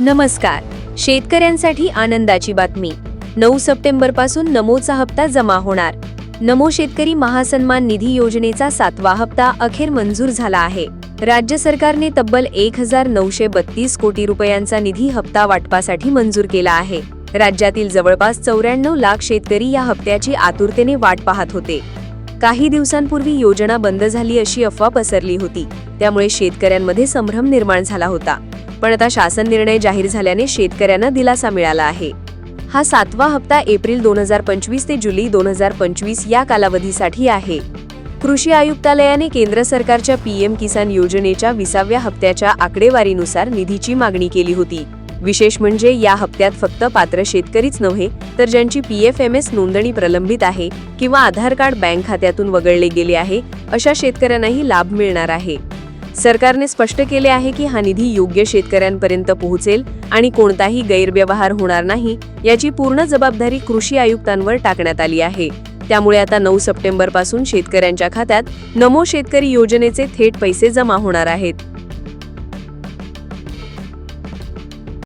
नमस्कार. शेतकऱ्यांसाठी आनंदाची बातमी. नऊ सप्टेंबरपासून नमोचा हप्ता जमा होणार. नमो शेतकरी महासन्मान निधी योजनेचा सातवा हप्ता अखेर मंजूर झाला आहे. राज्य सरकारने तब्बल एक हजार नऊशे बत्तीस कोटी रुपयांचा निधी हप्ता वाटपासाठी मंजूर केला आहे. राज्यातील जवळपास चौऱ्याण्णव लाख शेतकरी या हप्त्याची आतुरतेने वाट पाहत होते. काही दिवसांपूर्वी योजना बंद झाली अशी अफवा पसरली होती. त्यामुळे शेतकऱ्यांमध्ये संभ्रम निर्माण झाला होता. पण आता शासन निर्णय जाहीर झाल्याने शेतकऱ्यांना दिलासा मिळाला आहे. हा सातवा हप्ता एप्रिल दोन हजार पंचवीस ते जुलै दोन हजार पंचवीस या कालावधीसाठी आहे. कृषी आयुक्तालयाने केंद्र सरकारच्या पीएम किसान योजनेच्या विसाव्या हप्त्याच्या आकडेवारीनुसार निधीची मागणी केली होती. विशेष म्हणजे या हप्त्यात फक्त पात्र शेतकरीच नव्हे तर ज्यांची पी एफ एम एस नोंदणी प्रलंबित आहे किंवा आधार कार्ड बँक खात्यातून वगळले गेले आहे अशा शेतकऱ्यांनाही लाभ मिळणार आहे. सरकारने स्पष्ट केले आहे की हा निधी योग्य शेतकऱ्यांपर्यंत पोहोचेल आणि कोणताही गैरव्यवहार होणार नाही याची पूर्ण जबाबदारी कृषी आयुक्तांवर टाकण्यात आली आहे. त्यामुळे आता नऊ सप्टेंबरपासून शेतकऱ्यांच्या खात्यात नमो शेतकरी योजनेचे थेट पैसे जमा होणार आहेत.